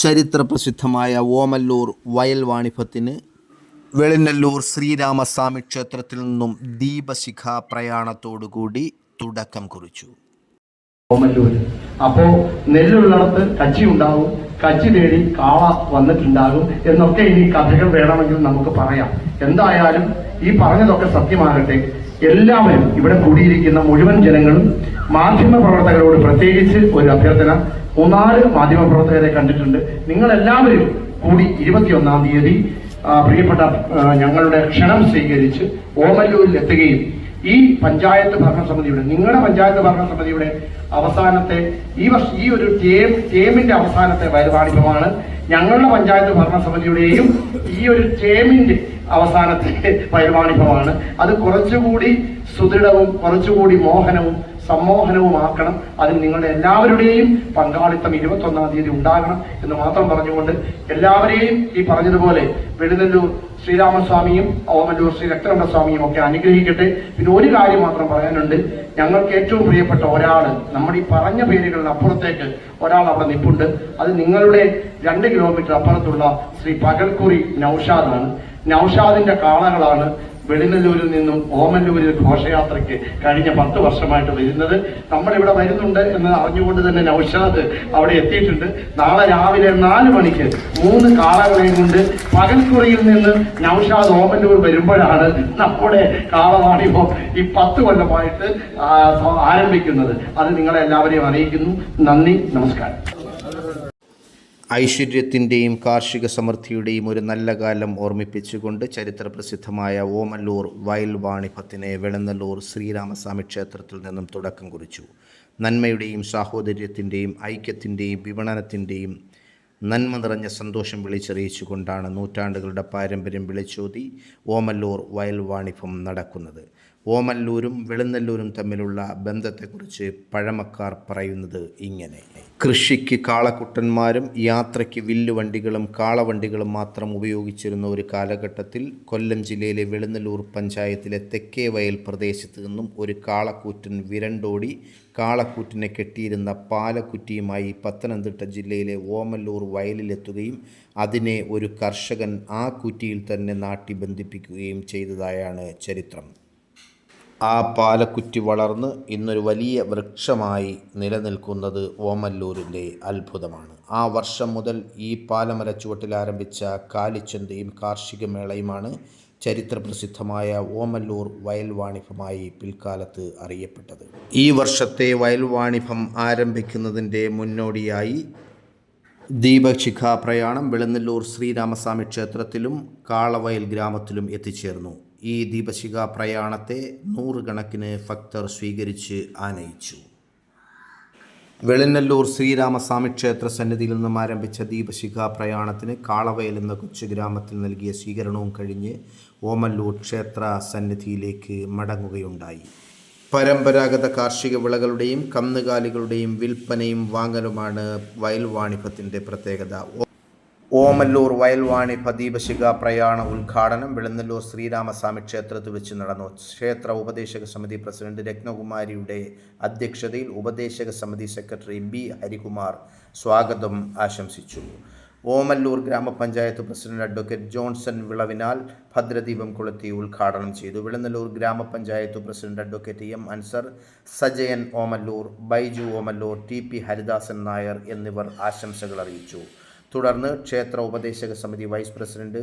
ചരിത്രപ്രസിദ്ധമായ ഓമല്ലൂർ വയൽ വാണിഭത്തിന് വെളിനല്ലൂർ ശ്രീരാമസ്വാമി ക്ഷേത്രത്തിൽ നിന്നും ദീപശിഖ പ്രയാണത്തോടുകൂടി തുടക്കം കുറിച്ചു. ഓമല്ലൂര്. അപ്പോ നെല്ലുള്ളിടത്ത് കച്ചി ഉണ്ടാവും. കച്ചി തേടി കാള വന്നിട്ടുണ്ടാകും എന്നൊക്കെ ഇനി കഥകൾ വേണമെങ്കിൽ നമുക്ക് പറയാം. എന്തായാലും ഈ പറഞ്ഞതൊക്കെ സത്യമാകട്ടെ. എല്ലാവരും ഇവിടെ കൂടിയിരിക്കുന്ന മുഴുവൻ ജനങ്ങളും മാധ്യമ പ്രവർത്തകരോട് പ്രത്യേകിച്ച് ഒരു അഭ്യർത്ഥന. മൂന്നാൽ മാധ്യമ പ്രവർത്തകരെ കണ്ടിട്ടുണ്ട്. നിങ്ങൾ എല്ലാവരും കൂടി ഇരുപത്തിയൊന്നാം തീയതി പ്രിയപ്പെട്ട ഞങ്ങളുടെ ക്ഷണം സ്വീകരിച്ച് ഓമല്ലൂരിൽ എത്തുകയും ഈ പഞ്ചായത്ത് ഭരണസമിതിയുടെ നിങ്ങളുടെ പഞ്ചായത്ത് ഭരണസമിതിയുടെ അവസാനത്തെ ഈ വർഷ ഈ ഒരു ടേം ടേമിന്റെ അവസാനത്തെ വരുവാണിപ്പമാണ് ഞങ്ങളുടെ പഞ്ചായത്ത് ഭരണസമിതിയുടെയും ഈ ഒരു ടേമിന്റെ അവസാനത്തെ വയലുവാണിഭമാണ് അത് കുറച്ചുകൂടി സുദൃഢവും കുറച്ചുകൂടി മോഹനവും സമ്മോഹനവുമാക്കണം അതിൽ നിങ്ങളുടെ എല്ലാവരുടെയും പങ്കാളിത്തം ഇരുപത്തൊന്നാം തീയതി ഉണ്ടാകണം എന്ന് മാത്രം പറഞ്ഞുകൊണ്ട് എല്ലാവരെയും ഈ പറഞ്ഞതുപോലെ വെളുതല്ലൂർ ശ്രീരാമസ്വാമിയും ഓമല്ലൂർ ശ്രീ രക്തകണ്ഠസ്വാമിയും ഒക്കെ അനുഗ്രഹിക്കട്ടെ. പിന്നെ ഒരു കാര്യം മാത്രം പറയാനുണ്ട്. ഞങ്ങൾക്ക് ഏറ്റവും പ്രിയപ്പെട്ട ഒരാൾ നമ്മുടെ ഈ പറഞ്ഞ പേരുകളിൽ അപ്പുറത്തേക്ക് ഒരാൾ അവിടെ നിപ്പുണ്ട്. അത് നിങ്ങളുടെ രണ്ട് കിലോമീറ്റർ അപ്പുറത്തുള്ള ശ്രീ പകൽക്കുറി നൌഷാദാണ്. നൌഷാദിന്റെ കാളകളാണ്. വെളിനല്ലൂരിൽ നിന്നും ഓമല്ലൂരിൽ ഘോഷയാത്രയ്ക്ക് കഴിഞ്ഞ പത്ത് വർഷമായിട്ട് വരുന്നത്. നമ്മളിവിടെ വരുന്നുണ്ട് എന്ന് അറിഞ്ഞുകൊണ്ട് തന്നെ നൌഷാദ് അവിടെ എത്തിയിട്ടുണ്ട്. നാളെ രാവിലെ നാല് മണിക്ക് മൂന്ന് കാളകളെയും കൊണ്ട് പകൽക്കുറിയിൽ നിന്ന് നൌഷാദ് ഓമല്ലൂർ വരുമ്പോഴാണ് നമ്മുടെ കാളവാണിഭം ഈ പത്ത് കൊല്ലമായിട്ട് ആരംഭിക്കുന്നത്. അത് നിങ്ങളെ എല്ലാവരെയും അറിയിക്കുന്നു. നന്ദി നമസ്കാരം. ഐശ്വര്യത്തിന്റെയും കാർഷിക സമൃദ്ധിയുടെയും ഒരു നല്ല കാലം ഓർമ്മിപ്പിച്ചുകൊണ്ട് ചരിത്രപ്രസിദ്ധമായ ഓമല്ലൂർ വയൽ വാണിഭത്തിന് വെളന്നല്ലൂർ ശ്രീരാമസ്വാമി ക്ഷേത്രത്തിൽ നിന്നും തുടക്കം കുറിച്ചു. നന്മയുടെയും സാഹോദര്യത്തിന്റെയും ഐക്യത്തിന്റെയും വിപണനത്തിന്റെയും നന്മ നിറഞ്ഞ സന്തോഷം വിളിച്ചറിയിച്ചുകൊണ്ടാണ് നൂറ്റാണ്ടുകളുടെ പാരമ്പര്യം വിളിച്ചോതി ഓമല്ലൂർ വയൽ വാണിഭം നടക്കുന്നത്. ഓമല്ലൂരും വെളുന്നല്ലൂരും തമ്മിലുള്ള ബന്ധത്തെക്കുറിച്ച് പഴമക്കാർ പറയുന്നത് ഇങ്ങനെ. കൃഷിക്ക് കാളക്കുട്ടന്മാരും യാത്രയ്ക്ക് വില്ലുവണ്ടികളും കാളവണ്ടികളും മാത്രം ഉപയോഗിച്ചിരുന്ന ഒരു കാലഘട്ടത്തിൽ കൊല്ലം ജില്ലയിലെ വെളുന്നല്ലൂർ പഞ്ചായത്തിലെ തെക്കേ വയൽ പ്രദേശത്ത് നിന്നും ഒരു കാളക്കൂറ്റൻ വിരണ്ടോടി കാളക്കൂറ്റിനെ കെട്ടിയിരുന്ന പാലക്കുറ്റിയുമായി പത്തനംതിട്ട ജില്ലയിലെ ഓമല്ലൂർ വയലിലെത്തുകയും അതിനെ ഒരു കർഷകൻ ആ കുറ്റിയിൽ തന്നെ നാട്ടി ബന്ധിപ്പിക്കുകയും ചെയ്തതായാണ് ചരിത്രം. ആ പാലക്കുറ്റി വളർന്ന് ഇന്നൊരു വലിയ വൃക്ഷമായി നിലനിൽക്കുന്നത് ഓമല്ലൂരിന്റെ അത്ഭുതമാണ്. ആ വർഷം മുതൽ ഈ പാലമര ചുവട്ടിൽ ആരംഭിച്ച കാലിച്ചന്തയും കാർഷിക മേളയുമാണ് ചരിത്രപ്രസിദ്ധമായ ഓമല്ലൂർ വയൽവാണിഭമായി പിൽക്കാലത്ത് അറിയപ്പെട്ടത്. ഈ വർഷത്തെ വയൽവാണിഭം ആരംഭിക്കുന്നതിന്റെ മുന്നോടിയായി ദീപശിഖാ പ്രയാണം വെളുന്നല്ലൂർ ശ്രീരാമസ്വാമി ക്ഷേത്രത്തിലും കാളവയൽ ഗ്രാമത്തിലും എത്തിച്ചേർന്നു. ഈ ദീപശിക പ്രയാണത്തെ നൂറുകണക്കിന് ഭക്തർ സ്വീകരിച്ച് ആനയിച്ചു. വെളിനല്ലൂർ ശ്രീരാമസ്വാമി ക്ഷേത്ര സന്നിധിയിൽ നിന്നും ആരംഭിച്ച ദീപശിക പ്രയാണത്തിന് കാളവയൽ എന്ന കൊച്ചു ഗ്രാമത്തിൽ നൽകിയ സ്വീകരണവും കഴിഞ്ഞ് ഓമല്ലൂർ ക്ഷേത്ര സന്നിധിയിലേക്ക് മടങ്ങുകയുണ്ടായി. പരമ്പരാഗത കാർഷിക വിളകളുടെയും കന്നുകാലികളുടെയും വിൽപ്പനയും വാങ്ങലുമാണ് വയൽ വാണിഭത്തിന്റെ പ്രത്യേകത. ഓമല്ലൂർ വയൽവാണി പ്രദീപശിഖ പ്രയാണ ഉദ്ഘാടനം വെളുന്നല്ലൂർ ശ്രീരാമസ്വാമി ക്ഷേത്രത്തിൽ വെച്ച് നടന്നു. ക്ഷേത്ര ഉപദേശക സമിതി പ്രസിഡന്റ് രത്നകുമാരിയുടെ അധ്യക്ഷതയിൽ ഉപദേശക സമിതി സെക്രട്ടറി ബി ഹരികുമാർ സ്വാഗതം ആശംസിച്ചു. ഓമല്ലൂർ ഗ്രാമപഞ്ചായത്ത് പ്രസിഡന്റ് അഡ്വക്കേറ്റ് ജോൺസൺ വിളവിനാൽ ഭദ്രദീപം കൊളുത്തി ഉദ്ഘാടനം ചെയ്തു. വെളുന്നല്ലൂർ ഗ്രാമപഞ്ചായത്ത് president advocate M Ansar Sajayan Omallur Baiju Omallur T P Haridasan Nair എന്നിവർ ആശംസകൾ അറിയിച്ചു. തുടർന്ന് ക്ഷേത്ര ഉപദേശക സമിതി വൈസ് പ്രസിഡന്റ്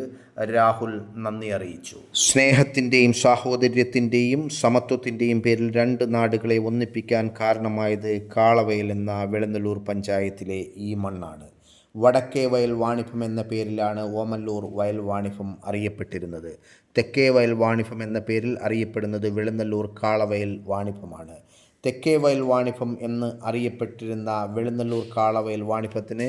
രാഹുൽ നന്ദി അറിയിച്ചു. സ്നേഹത്തിന്റെയും സാഹോദര്യത്തിന്റെയും സമത്വത്തിന്റെയും പേരിൽ രണ്ട് നാടുകളെ ഒന്നിപ്പിക്കാൻ കാരണമായത് കാളവയൽ എന്ന വെളുന്നല്ലൂർ പഞ്ചായത്തിലെ ഈ മണ്ണാണ്. വടക്കേ വയൽ വാണിഭം എന്ന പേരിലാണ് ഓമല്ലൂർ വയൽ വാണിഭം അറിയപ്പെട്ടിരുന്നത്. തെക്കേ വയൽ വാണിഭം എന്ന പേരിൽ അറിയപ്പെടുന്നത് വെളുന്നല്ലൂർ കാളവയൽ വാണിഭമാണ്. തെക്കേ വയൽ വാണിഭം എന്ന് അറിയപ്പെട്ടിരുന്ന വെളുന്നല്ലൂർ കാളവയൽ വാണിഭത്തിന്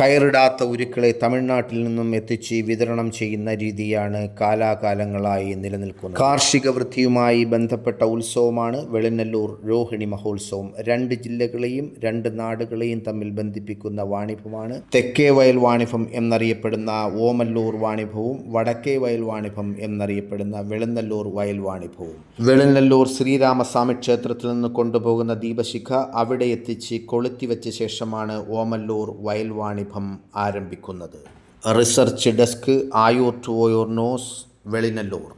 കയറിടാത്ത ഉരുക്കളെ തമിഴ്നാട്ടിൽ നിന്നും എത്തിച്ച് വിതരണം ചെയ്യുന്ന രീതിയാണ് കാലാകാലങ്ങളായി നിലനിൽക്കുന്നത്. കാർഷിക വൃത്തിയുമായി ബന്ധപ്പെട്ട ഉത്സവമാണ് വെളിനല്ലൂർ രോഹിണി മഹോത്സവം. രണ്ട് ജില്ലകളെയും രണ്ട് നാടുകളെയും തമ്മിൽ ബന്ധിപ്പിക്കുന്ന വാണിഭമാണ് തെക്കേ വയൽ വാണിഭം എന്നറിയപ്പെടുന്ന ഓമല്ലൂർ വാണിഭവും വടക്കേ വയൽ വാണിഭം എന്നറിയപ്പെടുന്ന വെളുന്നല്ലൂർ വയൽ വാണിഭവും. വെളുന്നല്ലൂർ ശ്രീരാമസ്വാമി ക്ഷേത്രത്തിൽ നിന്ന് കൊണ്ടുപോകുന്ന ദീപശിഖ അവിടെ എത്തിച്ച് കൊളുത്തിവെച്ച ശേഷമാണ് ഓമല്ലൂർ വയൽ വാണിഭം വാണിഭം ആരംഭിക്കുന്നത്. Research desk Ayur to Oyoor nose Velinallur.